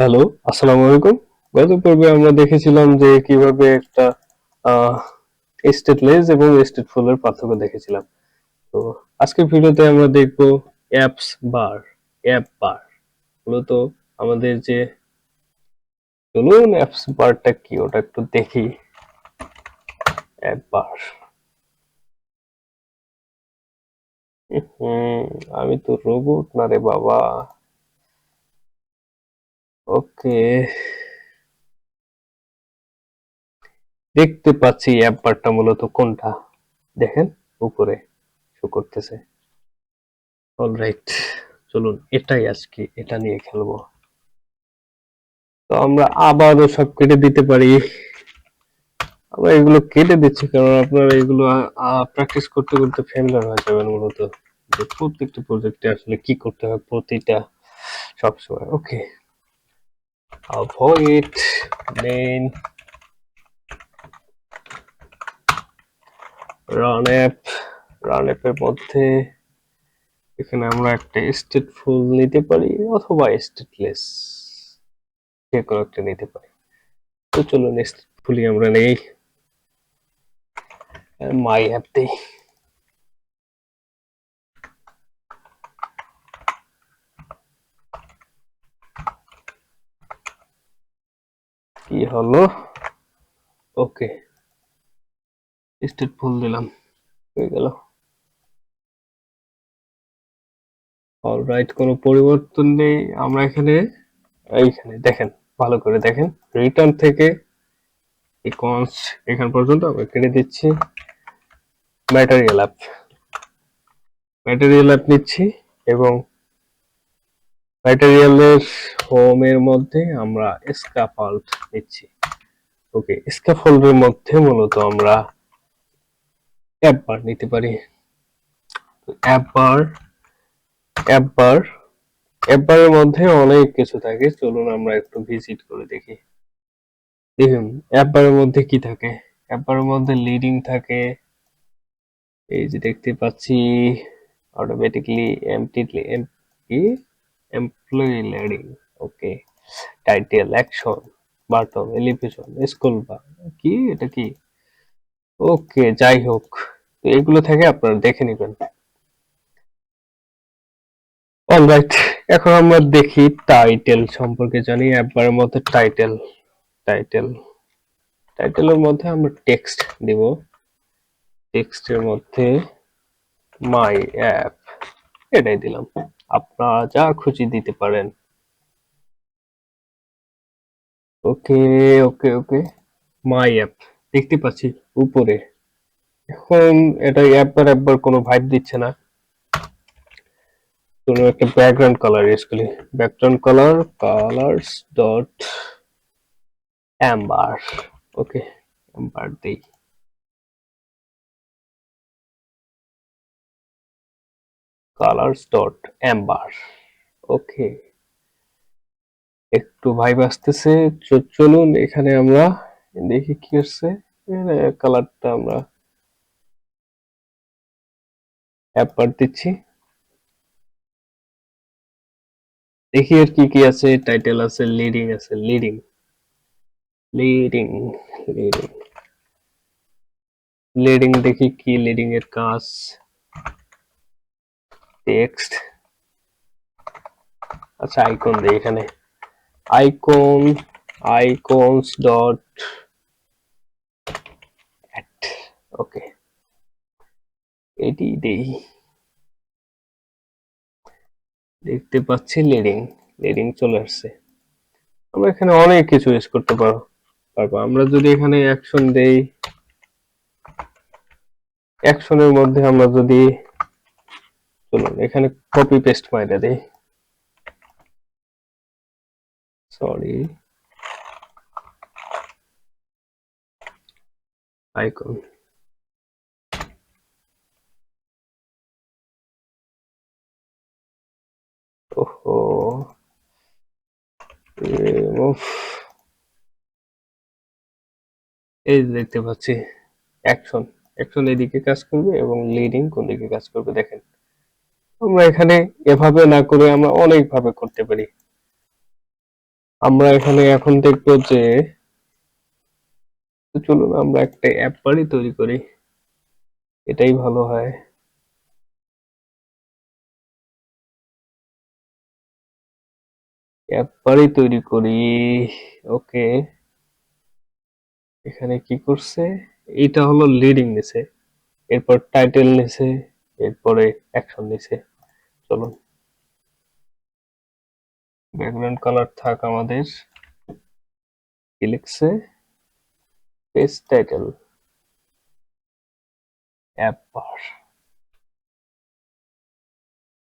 Hello আসসালামু আলাইকুম। গত পর্বে আমরা দেখেছিলাম যে কীভাবে একটা স্টেটলেস এবং স্টেটফুল এর পার্থক্য দেখেছিলাম। তো আজকের ভিডিওতে আমরা দেখব অ্যাপস বার অ্যাপ বার মূলত আমাদের যে, চলুন অ্যাপস বারটা কি, ওটা একটু দেখি। অ্যাপ বার আমি তো রোবট না রে বাবা। ওকে। দেখতে পাচ্ছি অ্যাপ মূলত কোনটা? দেখেন, উপরে শো করতেছে। অলরাইট চলুন, এটাই আজকে, এটা নিয়ে খেলব। তো আমরা আবারও সব কেটে দিতে পারি। আমরা এগুলো কেটে দিচ্ছি কারণ আপনারা এগুলো প্র্যাকটিস করতে করতে ফ্যামিলিয়ার হয়ে যাবেন মূলত। প্রত্যেকটা প্রজেক্টে আসলে কি করতে হয় প্রতিটা সবসময় ওকে avoid main. Run app. Run app এর মধ্যে এখানে আমরা একটা স্টেট ফুল নিতে পারি অথবা স্টেটলেস যে কোনো একটা নিতে পারি। তো চলুন স্টেট ফুলই আমরা নেই। মাই অ্যাপ দিই। কি হলো? ওকে। স্টেট ফুল দিলাম। হয়ে গেল। অলরাইট কোনো পরিবর্তন নেই। আমরা এখানে, এইখানে, দেখেন, ভালো করে দেখেন। রিটার্ন থেকে এই কনস এখান পর্যন্ত আমরা কেটে দিচ্ছি। ম্যাটেরিয়াল অ্যাপ ম্যাটেরিয়াল অ্যাপ নিচ্ছি এবং ম্যাটেরিয়ালের হোমের মধ্যে আমরা স্ক্যাফল্ড নিচ্ছি। ওকে স্ক্যাফোল্ডের মধ্যে মূলত আমরা অ্যাপ নিতে পারি। অ্যাপ বার অ্যাপ বার মধ্যে অনেক কিছু থাকে। চলুন আমরা একটু ভিজিট করে দেখি। দেখুন অ্যাপ বারের মধ্যে কি থাকে? অ্যাপ বারের মধ্যে লিডিং থাকে। এই যে দেখতে পাচ্ছি অটোমেটিকলি এমটিলি এম employee leading okay title action button elevation school বা কি? এটা কি? ওকে যাই হোক এগুলো থেকে আপনারা দেখে নেবেন। অলরাইট এখন আমরা দেখি টাইটেল সম্পর্কে জানি, একবারের মধ্যে টাইটেল টাইটেল টাইটেলের মধ্যে আমরা টেক্সট দিব। টেক্সটের মধ্যে মাই অ্যাপ এটাই দিলাম। আপনারা যা খুশি দিতে পারেন। ওকে ওকে ওকে। মাই অ্যাপ দেখতে পাচ্ছি উপরে। এখন এটা অ্যাপবার অ্যাপবার কোনো ভাইব দিচ্ছে না। কোনো একটা ব্যাকগ্রাউন্ড কালার ইউজ করি। Background colour colours dot amber okay amber দেই। কালার্স ডট অ্যাম্বার ওকে একটু ভাইব আসতেছে চলুন এখানে আমরা দেখি কি হচ্ছে কালারটা আমরা অ্যাপার দিচ্ছি। দেখি আর কি কি আছে টাইটেল আছে লিডিং আছে লিডিং লিডিং লিডিং লিডিং দেখি কি লিডিং এর কাজ। টেক্সট আচ্ছা আইকন দেই এখানে। আইকন আইকনস ডট ওকে এটি দেই। দেখতে পাচ্ছি লিডিং লিডিং চলে আসছে। আমরা এখানে অনেক কিছু ইউজ করতে পারো, পারব। আমরা যদি এখানে অ্যাকশন দেই অ্যাকশনের মধ্যে আমরা যদি চলুন, এখানে কপি পেস্ট মাইরা দেই। সরি আইকন ওহো। এই দেখতে পাচ্ছি অ্যাকশন অ্যাকশন এদিকে কাজ করবে এবং লিডিং কোন দিকে কাজ করবে দেখেন। আমরা এখানে এভাবে না করে আমরা অনেক ভাবে করতে পারি। আমরা এখানে এখন দেখব যে চলুন আমরা একটা অ্যাপ বাড়ি তৈরি করি। এটাই ভালো হয়। অ্যাপ বাড়ি তৈরি করি। ওকে। এখানে কি করছে? এটা হলো লিডিং নিছে এরপর টাইটেল নিছে এরপরে অ্যাকশন নিছে চলুন ব্যাকগ্রাউন্ড কালার থাক আমাদের। লিখছে? Page title app bar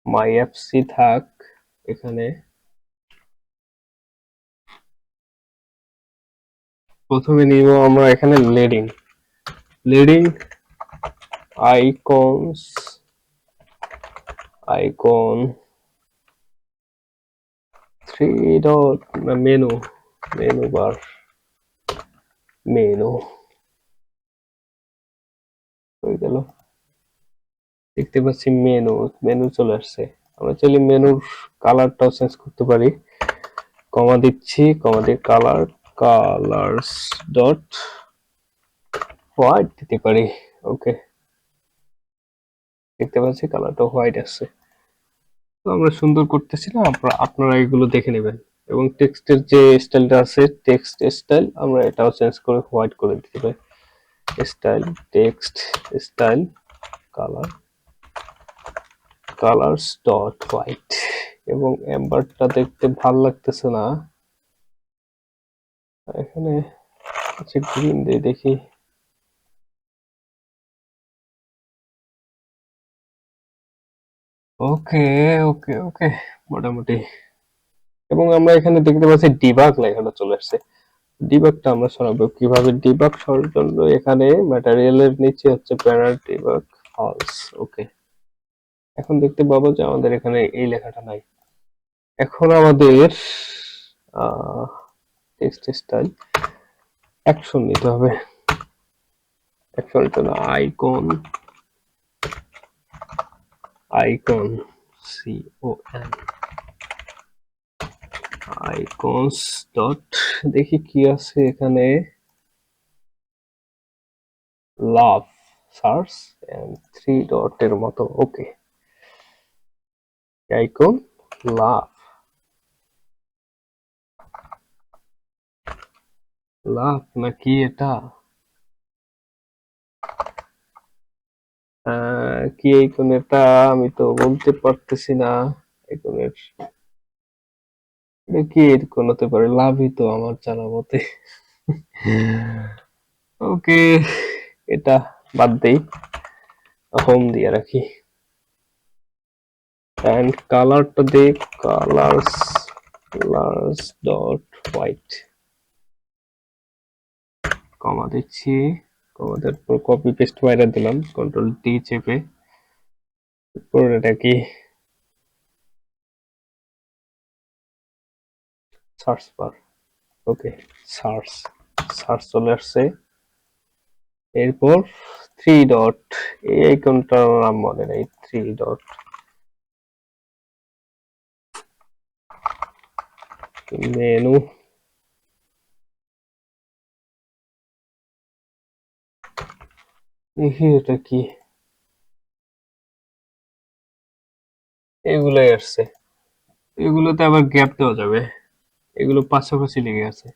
my অ্যাপসি থাক এখানে। প্রথমে নিব আমরা এখানে leading leading icons icon three dot menu menu bar menu হয়ে গেল। দেখতে পাচ্ছি মেনু মেনু চলে আসছে। আমরা চাইলে মেনুর কালারটাও চেঞ্জ করতে পারি। কমা দিচ্ছি, কমা দিয়ে কালার কালার্স ডট হোয়াইট দিতে পারি। ওকে দেখতে পাচ্ছি, কালারটা হোয়াইট আসছে তো আমরা সুন্দর করতেছি না আপনারা আপনারা এগুলো দেখে নেবেন। এবং টেক্সটের যে স্টাইলটা আছে, টেক্সট স্টাইল, আমরা এটাও চেঞ্জ করে হোয়াইট করে দিতে পারি। Style, text style, colour. Colours dot white. এবং এম্বারটা দেখতে ভালো লাগতেছে না। এখানে আচ্ছা গ্রিন দিয়ে দেখি। ওকে ওকে ওকে মোটামুটি। এবং আমরা এখানে দেখতে পাচ্ছি ডিবাগ লেখাটা চলে আসছে। ডিবাগটা আমরা সরাবো কীভাবে? ডিবাগ সরার জন্য এখানে ম্যাটেরিয়ালের নিচে হচ্ছে প্যারার ডিবাগ ফলস ওকে এখন দেখতে পাবো যে আমাদের এখানে এই লেখাটা নাই। এখন আমাদের টেক্সট স্টাইল অ্যাকশন নিতে হবে। অ্যাকশনের জন্য আইকন ও এন আইকনস ডট দেখি কি আছে এখানে। লাভ সার্চ এন্ড থ্রি ডটের মতো ওকে আইকন লাভ লাভ নাকি এটা? কি আইকন এটা আমি তো বলতে পারতেছি না। আইকনের এটা কি আইকন হতে পারে? লাভই তো আমার জানা মতে। ওকে, এটা বাদ দেই। হোম দিয়ে রাখি। অ্যান্ড কালারটা দিই colours colours dot white comma দিচ্ছি। কমাদের পর কপি পেস্ট বাইরে দিলাম কন্ট্রোল ডি চেপে। এটা কি? Search bar okay search search চলে আসছে। এরপর থ্রি ডট এই আইকনটার নাম মনে নেই থ্রি ডট মেনু। দেখি এটা কি? এগুলোই আসছে। এগুলোতে আবার গ্যাপ দেওয়া যাবে। এগুলো পাশাপাশি লেগে আছে।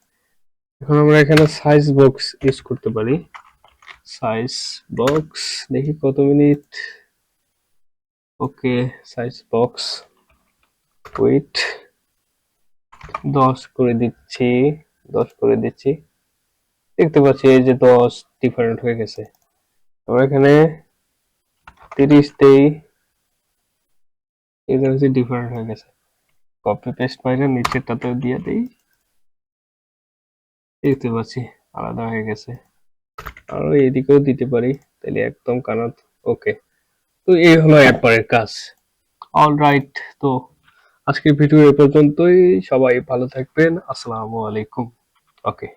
এখন আমরা এখানে সাইজ বক্স ইউজ করতে পারি। সাইজ বক্স দেখি কত minute. Okay size box with দশ করে দিচ্ছি, দশ করে দিচ্ছি। দেখতে পাচ্ছি এই যে দশ ডিফারেন্ট হয়ে গেছে। আমরা এখানে তিরিশ দেই ডিফারেন্ট হয়ে গেছে। কপি পেস্ট পাইলে নিচেরটাতেও দিয়ে দিই। দেখতে পাচ্ছি, আলাদা হয়ে গেছে। আরও এদিকেও দিতে পারি, তাহলে একদম কানাত ওকে তো এই হলো অ্যাপারের কাজ। অল রাইট তো আজকের ভিডিও এ পর্যন্তই। সবাই ভালো থাকবেন। আসসালামু আলাইকুম। ওকে